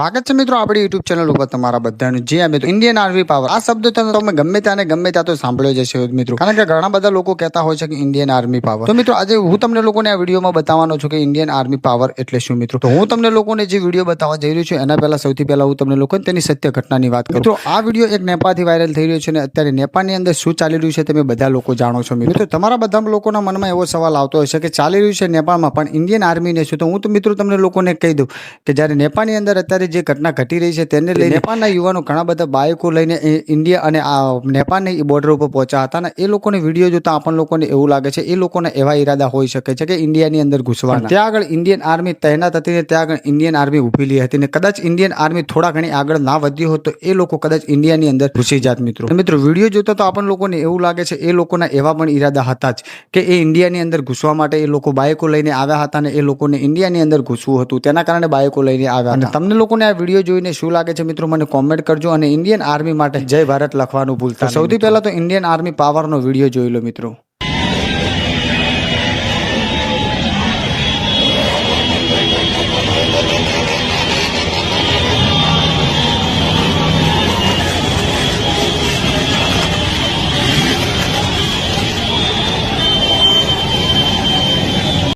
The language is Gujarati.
સ્વાગત છે મિત્રો આપણી યુટ્યુબ ચેનલ ઉપર તમારા બધાનું. જે મિત્રો ઇન્ડિયન આર્મી પાવર આ શબ્દ તમે તમે ગમે ત્યાં ગમે ત્યાં તો સાંભળ્યો જશે મિત્રો. કારણ કે ઘણા બધા લોકો કહેતા હોય છે કે ઇન્ડિયન આર્મી પાવર તો મિત્રો આજે હું તમને લોકોને આ વિડીયોમાં બતાવવાનો છું કે ઇન્ડિયન આર્મી પાવર એટલે શું મિત્રો? તો હું તમને લોકોને જે વીડિયો બતાવવા જઈ રહ્યો છું એના પહેલા સૌથી પહેલા હું તમને લોકોને તેની સત્ય ઘટનાની વાત કરું. મિત્રો આ વીડિયો એક નેપાળથી વાયરલ થઈ રહ્યો છે અને અત્યારે નેપાળની અંદર શું ચાલી રહ્યું છે તમે બધા લોકો જાણો છો મિત્રો. તમારા બધા લોકોના મનમાં એવો સવાલ આવતો હશે કે ચાલી રહ્યું છે નેપાળમાં પણ ઇન્ડિયન આર્મીને શું? તો હું તો મિત્રો તમને લોકોને કહી દઉં કે જ્યારે નેપાળની અંદર અત્યારે જે ઘટના ઘટી રહી છે તેને લઈને નેપાળના યુવાનો ઘણા બધા બાઇકો લઈને ઇન્ડિયા અને આ નેપાળની બોર્ડર ઉપર પહોંચ્યા હતા અને એ લોકોને વીડિયો જોતા આપણ લોકોને એવું લાગે છે એ લોકોના એવા ઈરાદા હોઈ શકે છે કે ઇન્ડિયાની અંદર ઘૂસવાના. ત્યાં આગળ ઇન્ડિયન આર્મી તહેનાત હતી ને ત્યાં આગળ ઇન્ડિયન આર્મી ઉભેલી હતી ને કદાચ ઇન્ડિયન આર્મી થોડા ઘણી આગળ ના વધી હોત તો એ લોકો કદાચ ઇન્ડિયાની અંદર ઘૂસી જાત મિત્રો. મિત્રો વીડિયો જોતા તો આપણ લોકોને એવું લાગે છે એ લોકોના એવા પણ ઈરાદા હતા જ કે એ ઇન્ડિયાની અંદર ઘૂસવા માટે એ લોકો બાઇકો લઈને આવ્યા હતા અને એ લોકોને ઇન્ડિયાની અંદર ઘૂસવું હતું તેના કારણે બાઇકો લઈને આવ્યા અને તમને લોકોને આ વીડિયો જોઈને શું લાગે છે મિત્રો મને કોમેન્ટ કરજો અને ઇન્ડિયન આર્મી માટે જય ભારત લખવાનું ભૂલતા સૌથી પહેલા તો ઇન્ડિયન આર્મી પાવરનો વીડિયો જોઈ લો મિત્રો.